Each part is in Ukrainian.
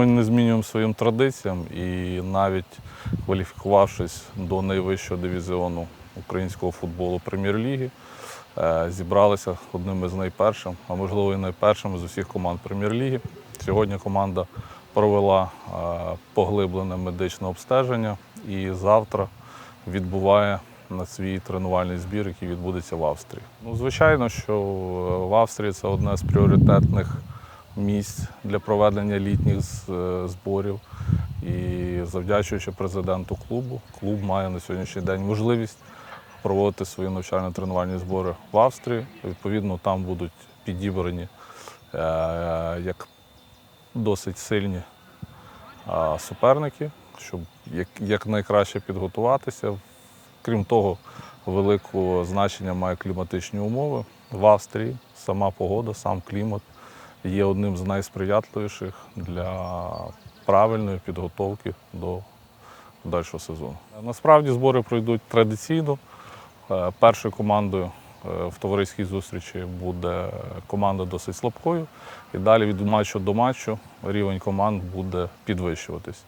Ми не змінюємо своїм традиціям і навіть кваліфікувавшись до найвищого дивізіону українського футболу прем'єр-ліги, е, зібралися одними з найпершим, а можливо і найпершими з усіх команд прем'єр-ліги. Сьогодні команда провела е, поглиблене медичне обстеження і завтра відбуває на свій тренувальний збір, який відбудеться в Австрії. Ну, звичайно, що е, в Австрії це одне з пріоритетних місць для проведення літніх е, зборів. І завдячуючи президенту клубу, клуб має на сьогоднішній день можливість проводити свої навчально-тренувальні збори в Австрії. Відповідно, там будуть підібрані е, як досить сильні а, суперники, щоб як, якнайкраще підготуватися. Крім того, великого значення має кліматичні умови. В Австрії сама погода, сам клімат є одним з найсприятливіших для правильної підготовки до подальшого сезону. Насправді збори пройдуть традиційно. Е, Першою командою е, в товариській зустрічі буде команда досить слабкою. І далі від матчу до матчу рівень команд буде підвищуватись.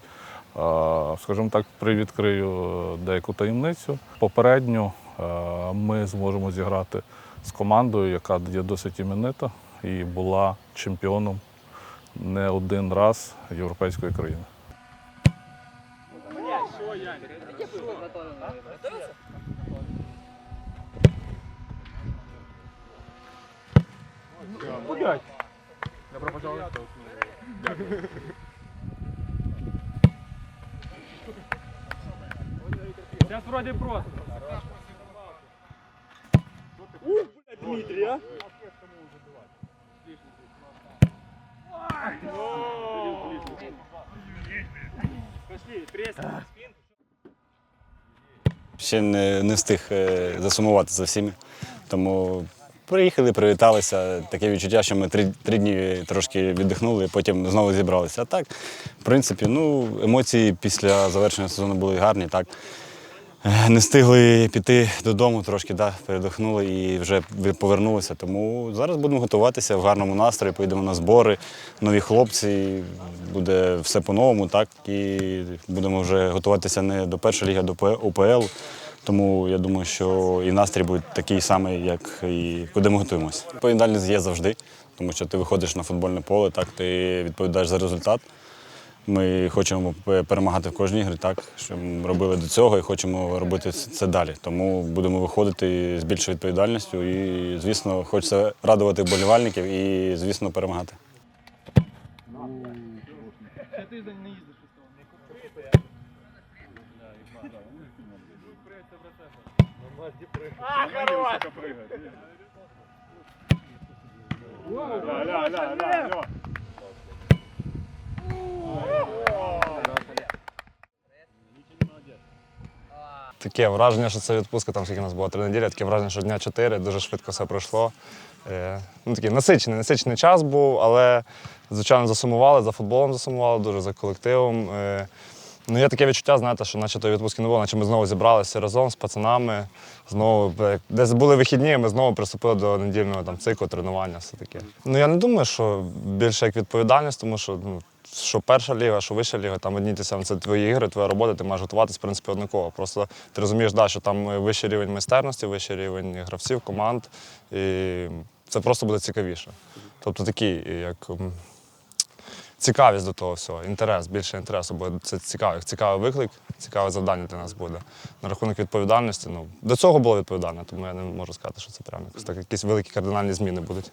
Е, Скажімо так, привідкрию деяку таємницю. Попередньо ми зможемо зіграти з командою, яка є досить іменита і була чемпіоном не один раз європейської країни. Сейчас вроде просто. Дмитрий, а? Ще не, не встиг е, засумувати за всіми. Тому приїхали, привіталися. Таке відчуття, що ми три, три дні трошки віддихнули, потім знову зібралися. А так, в принципі, ну, емоції після завершення сезону були гарні. Так. Не встигли піти додому, трошки да, передихнули і вже повернулися. Тому зараз будемо готуватися в гарному настрої, поїдемо на збори, нові хлопці, буде все по-новому, так і будемо вже готуватися не до першої ліги, а до УПЛ. Тому я думаю, що і настрій буде такий самий, як і куди ми готуємося. Відповідальність є завжди, тому що ти виходиш на футбольне поле, так ти відповідаєш за результат. Ми хочемо перемагати в кожній грі, так що ми робили до цього і хочемо робити це далі. Тому будемо виходити з більшою відповідальністю і, звісно, хочеться радувати вболівальників і, звісно, перемагати. Ля, ля, ля, Таке враження, що це відпустка, там скільки у нас було три неділі, таке враження, що дня чотири, дуже швидко все пройшло. Е, Ну, такий насичений, насичений час був, але, звичайно, засумували, за футболом засумували, дуже за колективом. Е, Ну, є таке відчуття, знаєте, що наче тої відпустки не було, наче ми знову зібралися разом з пацанами. Знову десь були вихідні, ми знову приступили до недільного там, циклу, тренування, все таке. Ну я не думаю, що більше як відповідальність, тому що ну, що перша ліга, що вища ліга, там одні ті самі, це твої ігри, твоя робота, ти маєш готуватись, в принципі, однаково. Просто ти розумієш, да, що там е, вищий рівень майстерності, вищий рівень гравців, команд, і це просто буде цікавіше. Тобто такий, як. цікавість до того всього, інтерес, більше інтересу, бо це цікавий, цікавий виклик, цікаве завдання для нас буде. На рахунок відповідальності, ну, до цього було відповідально, тому я не можу сказати, що це прямо якісь великі кардинальні зміни будуть.